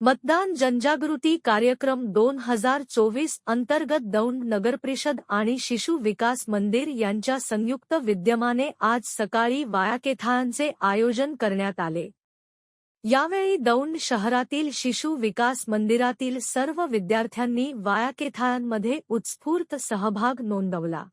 मतदान जनजागृती कार्यक्रम दोन हजार चोवीस अंतर्गत दौंड नगरपरिषद आणि शिशु विकास मंदिर यांच्या संयुक्त विद्यमाने आज सकाळी वायाकेथांचे आयोजन करण्यात आले. यावेळी दौंड शहरातील शिशु विकास मंदिरातील सर्व विद्यार्थ्यांनी वायाकेथांमध्ये उत्स्फूर्त सहभाग नोंदवला.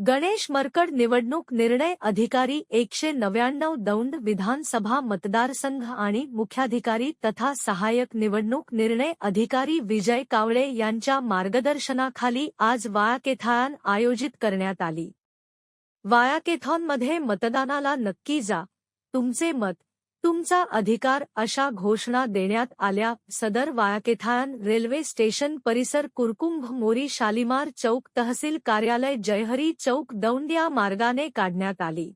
गणेश मरकड निवडणूक निर्णय अधिकारी एकशे नव्याण्णव दौंड विधानसभा मतदारसंघ आणि मुख्याधिकारी तथा सहाय्यक निवडणूक निर्णय अधिकारी विजय कावळे यांच्या मार्गदर्शनाखाली आज वायाकेथान आयोजित करण्यात आली. वायाकेथॉनमध्ये मतदानाला नक्की जा. तुमचे मत तुमचा अधिकार अशा घोषणा देण्यात आल्या. सदर वायाकेथान रेल्वे स्टेशन परिसर कुरकुंभ मोरी शालिमार चौक तहसील कार्यालय जयहरी चौक दौंड या मार्गाने काढण्यात आली.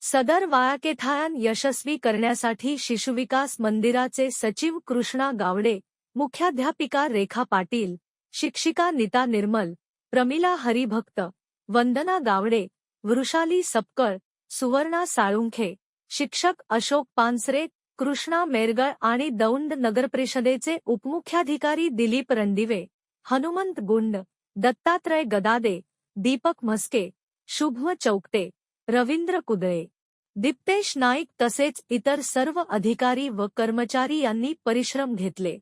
सदर वायाकेथान यशस्वी करण्यासाठी शिशुविकास मंदिराचे सचिव कृष्णा गावडे मुख्याध्यापिका रेखा पाटील शिक्षिका नीता निर्मल प्रमिला हरिभक्त वंदना गावडे वृषाली सपकळ सुवर्णा साळुंखे शिक्षक अशोक पानसरे कृष्णा मेरगळ आणि दौंड नगरपरिषदेचे उपमुख्याधिकारी दिलीप रणदिवे हनुमंत गुंड दत्तात्रय गदादे दीपक म्हस्के शुभम चौकटे रवींद्र कुदळे दिप्तेश नाईक तसेच इतर सर्व अधिकारी व कर्मचारी यांनी परिश्रम घेतले.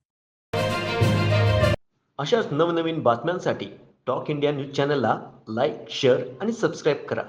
अशाच नवनवीन बातम्यांसाठी टॉक इंडिया न्यूज चॅनलला लाईक शेअर आणि सबस्क्राईब करा.